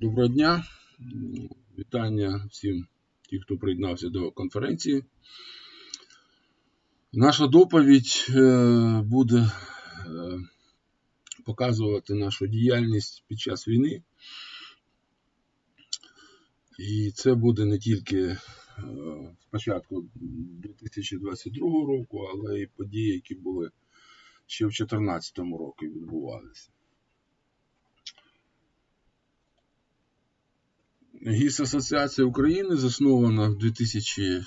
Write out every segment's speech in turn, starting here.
Доброго дня. Вітання всім тим, хто приєднався до конференції. Наша доповідь е, буде е, показувати нашу діяльність під час війни. І це буде не тільки е, спочатку 2022 року, але й події, які були ще в 2014 році відбувалися. ГІС Асоціація України заснована в 2000, е,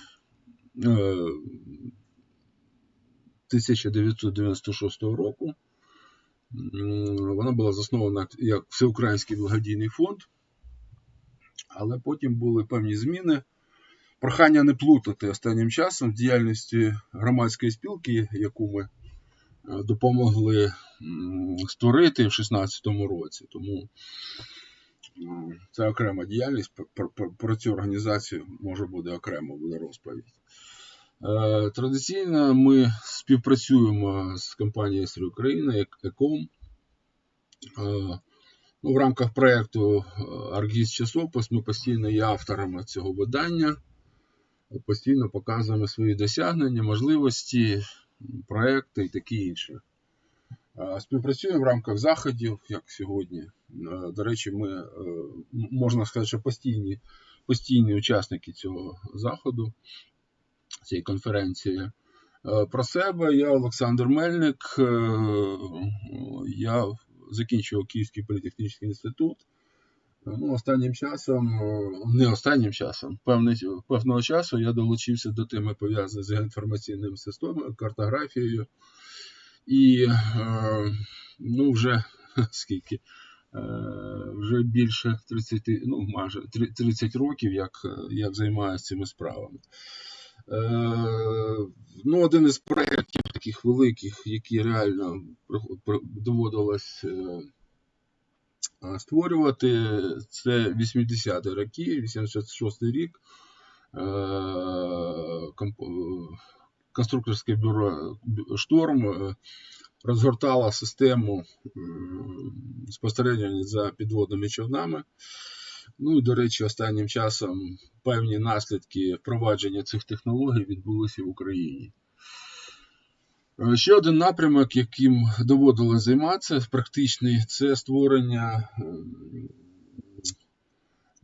1996 року. Вона була заснована як Всеукраїнський благодійний фонд, але потім були певні зміни. Прохання не плутати останнім часом в діяльності громадської спілки, яку ми е, допомогли створити в 2016 році. Тому це окрема діяльність. Про, про, про цю організацію може буде окремо буде розповідь. Е, Традиційно ми співпрацюємо з компанією «Срі Україна, як ЕКОМ. Е, Ну, в рамках проєкту Аргіз Часопис ми постійно є авторами цього видання, постійно показуємо свої досягнення, можливості, проекти і таке інше. Е, Співпрацюємо в рамках заходів, як сьогодні. Е, До речі, ми е, можна сказати, що постійні, постійні учасники цього заходу, цієї конференції. Про себе я Олександр Мельник. Я закінчував Київський політехнічний інститут. Ну, останнім часом, не останнім часом, певний, певного часу я долучився до теми пов'язаної з інформаційними системами, картографією. І е, ну, вже скільки? Е, Вже більше 30, ну майже 30 років, як, як займаюся цими справами. Е, Ну, один із проєктів таких великих, які реально доводилось е, е, створювати, це 80-ті роки, 86-й рік. Е, е, Конструкторське бюро Шторм е, розгортало систему спостереження за підводними човнами. Ну і, до речі, останнім часом певні наслідки впровадження цих технологій відбулися в Україні. Е, Ще один напрямок, яким доводилось займатися, практичний, це створення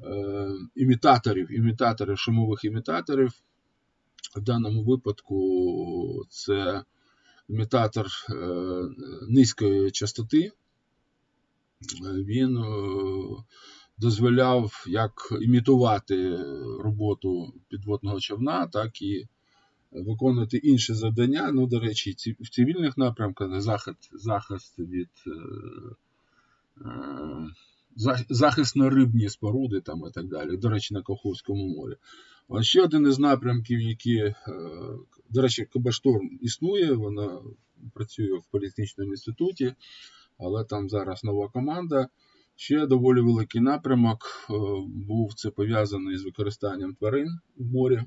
е, імітаторів, імітаторів, шумових імітаторів. В даному випадку це імітатор е, низької частоти. Він е, дозволяв як імітувати роботу підводного човна, так і виконувати інші завдання. Ну, до речі, в цивільних напрямках захист, захист від е, за- захист на рибні споруди там, і так далі. До речі, на Каховському морі. Ще один із напрямків, які, е, до речі, Кабашторм існує, вона працює в політехнічному інституті, але там зараз нова команда. Ще доволі великий напрямок е, був це пов'язаний з використанням тварин в морі.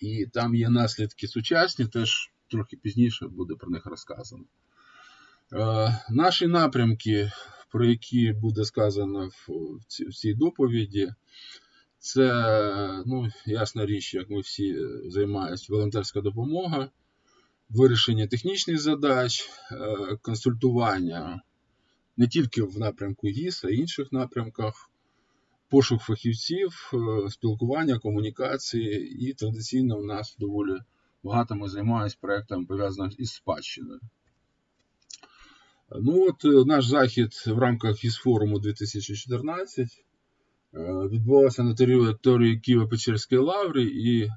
І там є наслідки сучасні, теж трохи пізніше буде про них розказано. Е, Наші напрямки, про які буде сказано в цій доповіді, це, ну, ясна річ, як ми всі е, займаємось, волонтерська допомога, вирішення технічних задач, е, консультування не тільки в напрямку ГІС, а й інших напрямках, пошук фахівців, е, спілкування, комунікації. І традиційно в нас доволі багато ми займаємось проектом, пов'язаним із спадщиною. Ну от наш захід в рамках із форуму 2014 е, відбувався на території Києво-Печерської лаври, і е,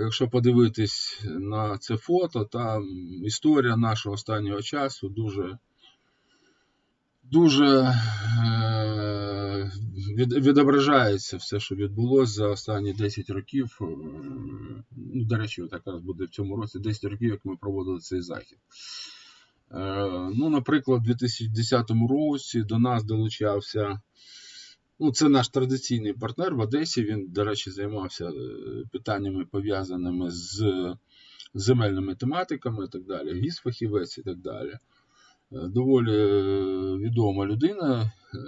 якщо подивитись на це фото, там історія нашого останнього часу дуже, дуже е, відображається все, що відбулося за останні 10 років. Ну, до речі, от якраз буде в цьому році 10 років, як ми проводили цей захід. Ну, наприклад, у 2010 році до нас долучався. Ну, це наш традиційний партнер в Одесі. Він, до речі, займався е, питаннями пов'язаними з земельними тематиками і так далі, гіс-фахівець і так далі. Е, Доволі е, відома людина. Е,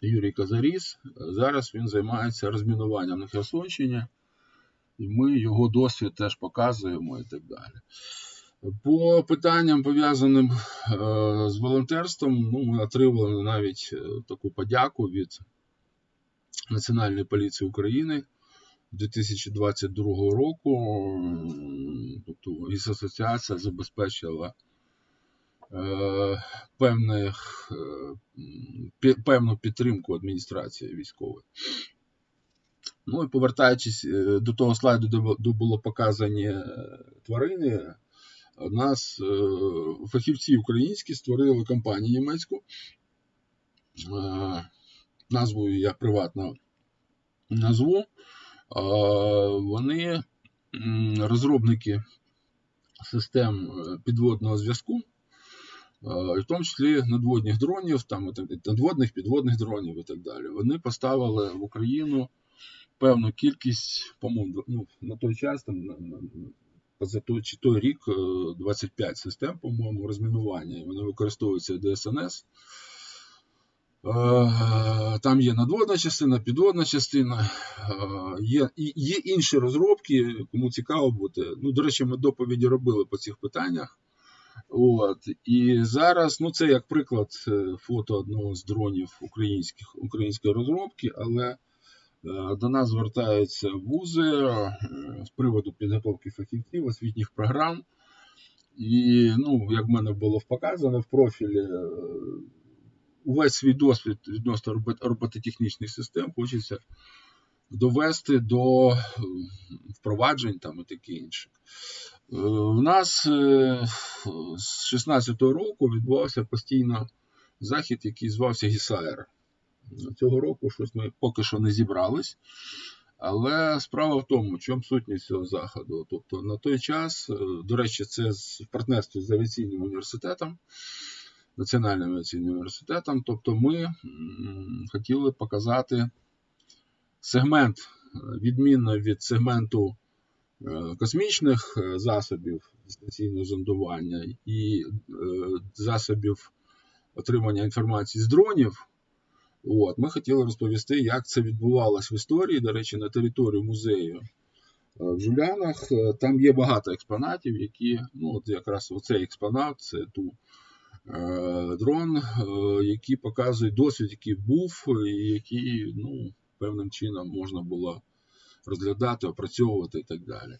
Юрій Казаріс. Зараз він займається розмінуванням на Херсонщині, і ми його досвід теж показуємо і так далі. По питанням, пов'язаним е, з волонтерством, ну, ми отримали навіть е, таку подяку від Національної поліції України 2022 року. Тобто із асоціація забезпечила е, певних, певну підтримку адміністрації військової. Ну і повертаючись до того слайду, де було показані тварини, нас е, фахівці українські створили компанію німецьку. Назвою я приватно назву. Вони розробники систем підводного зв'язку, в тому числі надводних дронів, там, надводних підводних дронів і так далі. Вони поставили в Україну певну кількість, по-моєму, ну, на той час там за той, чи той рік 25 е, систем, по-моєму, розмінування. І вони використовуються ДСНС. Е, там є надводна частина, підводна частина, е, є є інші розробки, кому цікаво бути. Ну, До речі, ми доповіді робили по цих питаннях. От. І зараз, ну це як приклад фото одного з дронів українських, української розробки, але до нас звертаються вузи е, з приводу підготовки фахівців, освітніх програм. І, ну, як в мене було показано в профілі, е, увесь свій досвід відносно робототехнічних систем хочеться довести до впроваджень там і таке інше. У нас з 16-го року відбувався постійно захід, який звався Гісаєр. Цього року щось ми поки що не зібрались. Але справа в тому, чому сутність цього заходу. Тобто на той час, е, до речі, це в партнерстві з авіаційним університетом, Національним авіаційним університетом. Тобто ми хотіли показати сегмент, е, відмінно від сегменту е, космічних засобів дистанційного зондування і засобів отримання інформації з дронів. От, Ми хотіли розповісти, як це відбувалось в історії. До речі, на території музею е, в Жулянах. Е, там є багато експонатів, які, ну, от якраз оцей експонат, це ту е, дрон, е, який показує досвід, який був, і який ну, певним чином можна було розглядати, опрацьовувати і так далі.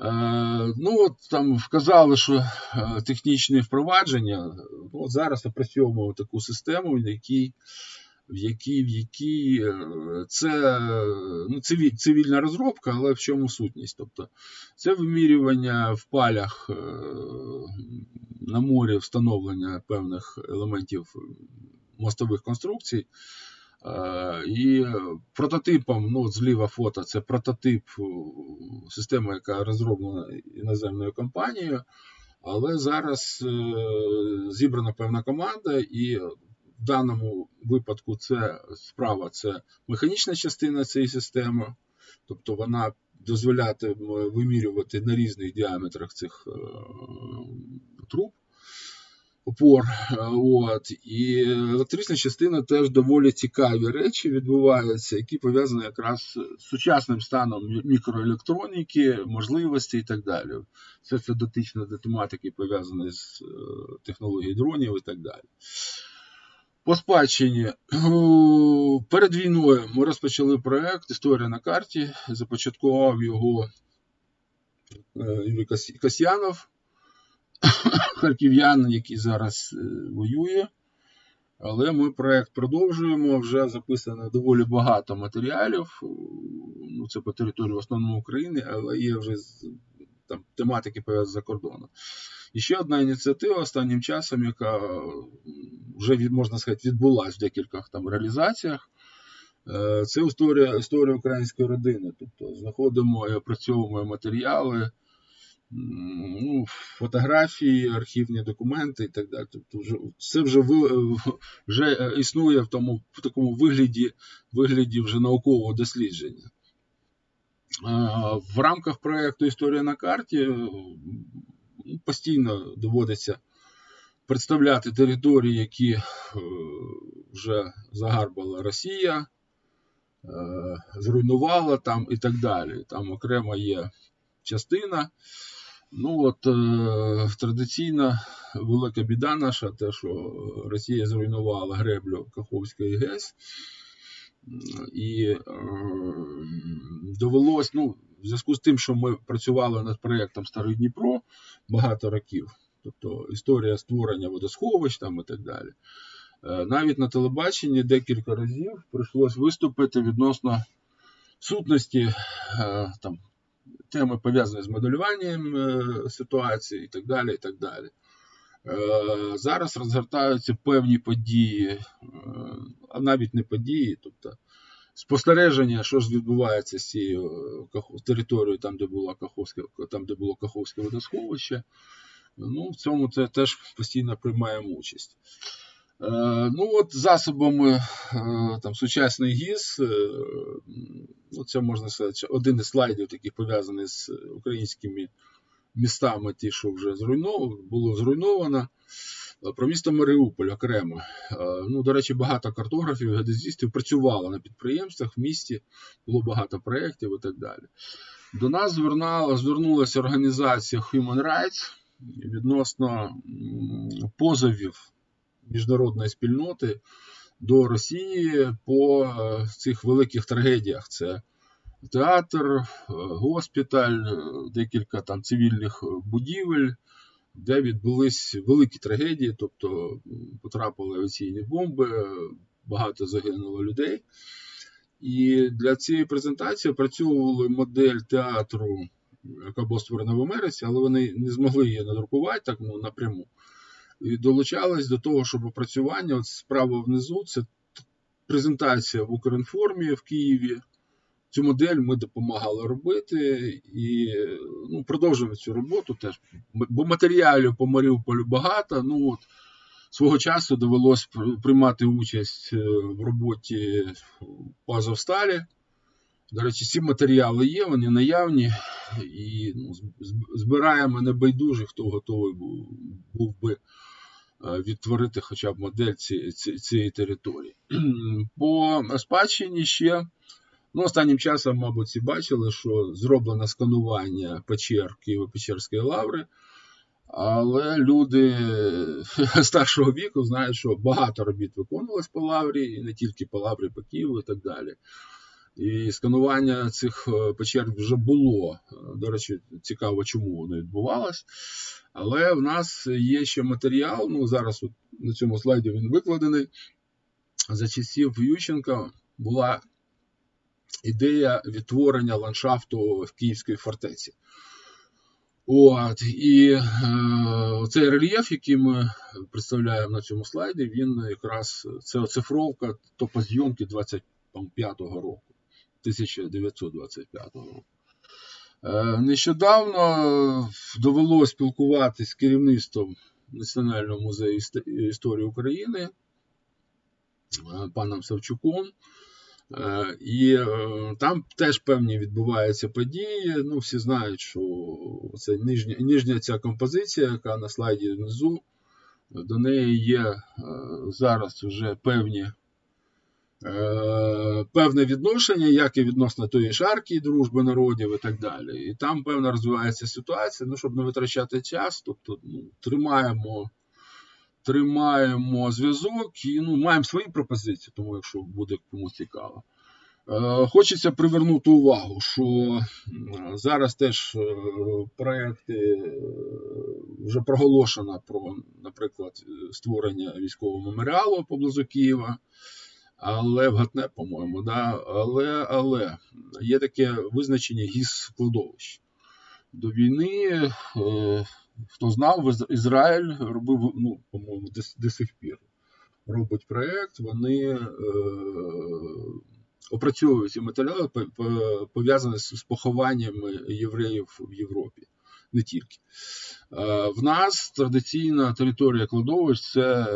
Е, ну, от Там вказали, що е, технічне впровадження. Ну, от Зараз опрацьовуємо таку систему, в якій в якій в якій е, це ну, цивільна розробка, але в чому сутність? Тобто це вимірювання в палях е, на морі встановлення певних елементів мостових конструкцій. Е, і прототипом, ну, зліва фото, це прототип системи, яка розроблена іноземною компанією. Але зараз зібрана певна команда, і в даному випадку це справа це механічна частина цієї системи, тобто вона дозволятиме вимірювати на різних діаметрах цих е, труб. Опор, от і електрична частина теж доволі цікаві речі відбуваються, які пов'язані якраз з сучасним станом мікроелектроніки, можливості і так далі. Все це дотично до тематики пов'язаної з е, технологією дронів і так далі. По спадщині перед війною ми розпочали проект Історія на карті. Започаткував його е, Юрій Касьянов, харків'ян, який зараз е, воює. Але ми проект продовжуємо. Вже записано доволі багато матеріалів. Ну, Це по території в основному України, але є вже там тематики пов'язані за кордоном. І ще одна ініціатива останнім часом, яка вже можна сказати, відбулася в декількох там реалізаціях. Е, це історія історія української родини. Тобто знаходимо і опрацьовуємо матеріали, ну, фотографії, архівні документи і так далі. Тобто, вже, це вже вже існує в тому в такому вигляді вигляді вже наукового дослідження. Е, в рамках проєкту Історія на карті постійно доводиться представляти території, які е, вже загарбала Росія, е, зруйнувала там і так далі. Там окремо є частина. Ну от е, традиційна велика біда наша, те, що Росія зруйнувала греблю Каховської ГЕС. І довелось, ну, в зв'язку з тим, що ми працювали над проєктом Старий Дніпро багато років, тобто історія створення водосховищ там і так далі. Е, навіть на телебаченні декілька разів прийшлось виступити відносно сутності е, там, теми пов'язані з моделюванням е, ситуації і так далі. і так далі. Зараз розгортаються певні події, а навіть не події, тобто спостереження, що ж відбувається з цією територією, там, де було Каховське, там, де було Каховське водосховище. Ну, В цьому це теж постійно приймаємо участь. Ну, от Засобами там, сучасний ГІС, ну, це можна сказати, один із слайдів, таких пов'язаний з українськими містами, ті, що вже зруйновано, було зруйновано. Про місто Маріуполь окремо. Ну, До речі, багато картографів, геодезістів працювало на підприємствах в місті, було багато проєктів і так далі. До нас звернулася організація Human Rights відносно позовів міжнародної спільноти до Росії по е, цих великих трагедіях. Це театр, е, госпіталь, е, декілька там цивільних будівель, де відбулись великі трагедії, тобто потрапили авіаційні бомби, багато загинуло людей. І для цієї презентації опрацьовували модель театру, яка була створена в Америці, але вони не змогли її надрукувати так ну, напряму. І долучались до того, щоб опрацювання от справа внизу це презентація в Укрінформі в Києві. Цю модель ми допомагали робити і ну, продовжуємо цю роботу теж. Бо матеріалів по Маріуполю багато. Ну от Свого часу довелось приймати участь е, в роботі по Азовсталі. До речі, ці матеріали є, вони наявні, і ну, збираємо небайдужих, хто готовий був, би е, відтворити хоча б модель цієї території. По спадщині ще Ну, Останнім часом, мабуть, всі бачили, що зроблено сканування печер Києво-Печерської лаври, але люди старшого віку знають, що багато робіт виконувалось по лаврі, і не тільки по лаврі, по Києву і так далі. І сканування цих е, печер вже було. До речі, цікаво, чому воно відбувалось. Але в нас є ще матеріал. Ну, зараз от на цьому слайді він викладений. За часів Ющенка була ідея відтворення ландшафту в Київській фортеці. От, І е, цей рельєф, який ми представляємо на цьому слайді, він якраз це оцифровка топозйомки 25-го року, 1925 року. Е, Нещодавно довелося спілкуватися з керівництвом Національного музею історії України е, паном Савчуком. Е, і е, там теж певні відбуваються події. Ну, Всі знають, що це нижня нижня ця композиція, яка на слайді внизу, до неї є е, зараз вже певні. Певне відношення, як і відносно тої шарки, дружби народів і так далі. І там певно розвивається ситуація, ну, щоб не витрачати час, тобто ну, тримаємо тримаємо зв'язок і ну, маємо свої пропозиції, тому якщо буде комусь цікаво. Е, хочеться привернути увагу, що зараз теж е, проекти е, вже проголошено про, наприклад, створення військового меморіалу поблизу Києва, але в Гатне, по-моєму, да? але але є таке визначення гіс складовищ. До війни Хто знав, Ізраїль робив, ну, по-моєму, до сих пір робить проєкт, вони е, опрацьовують ці матеріали, пов'язані з похованнями євреїв в Європі. Не тільки. Е, в нас традиційна територія кладовищ це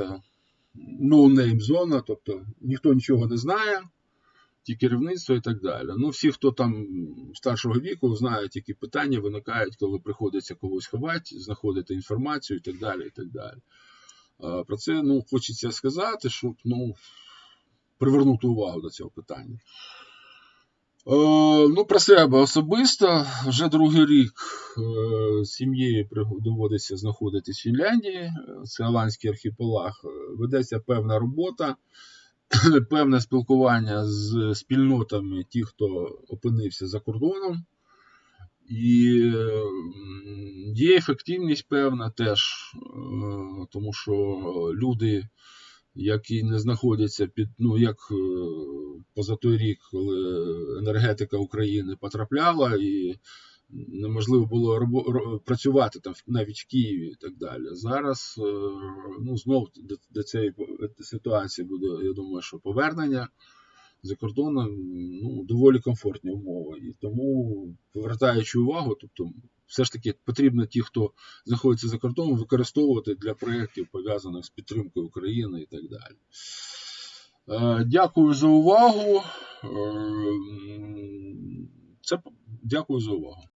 no-name зона, тобто ніхто нічого не знає ті керівництво і так далі. Ну, всі, хто там старшого віку, знають, які питання виникають, коли приходиться когось ховати, знаходити інформацію і так далі. і так далі. Про це ну, хочеться сказати, щоб ну, привернути увагу до цього питання. Е, ну, про себе особисто вже другий рік е, сім'єю доводиться знаходитись в Фінляндії. Це Аланський архіпелаг. Ведеться певна робота, певне спілкування з спільнотами, ті, хто опинився за кордоном. І є ефективність певна теж, е, тому що люди, які не знаходяться під, ну як е, поза той рік, коли енергетика України потрапляла, і неможливо було працювати там навіть в Києві і так далі. Зараз е, ну, знов до, до цієї ситуації буде, я думаю, що повернення за кордоном ну, доволі комфортні умови. І тому, повертаючи увагу, тобто, все ж таки потрібно ті, хто знаходиться за кордоном, використовувати для проєктів, пов'язаних з підтримкою України і так далі. Е, Дякую за увагу. Е, Це дякую за увагу.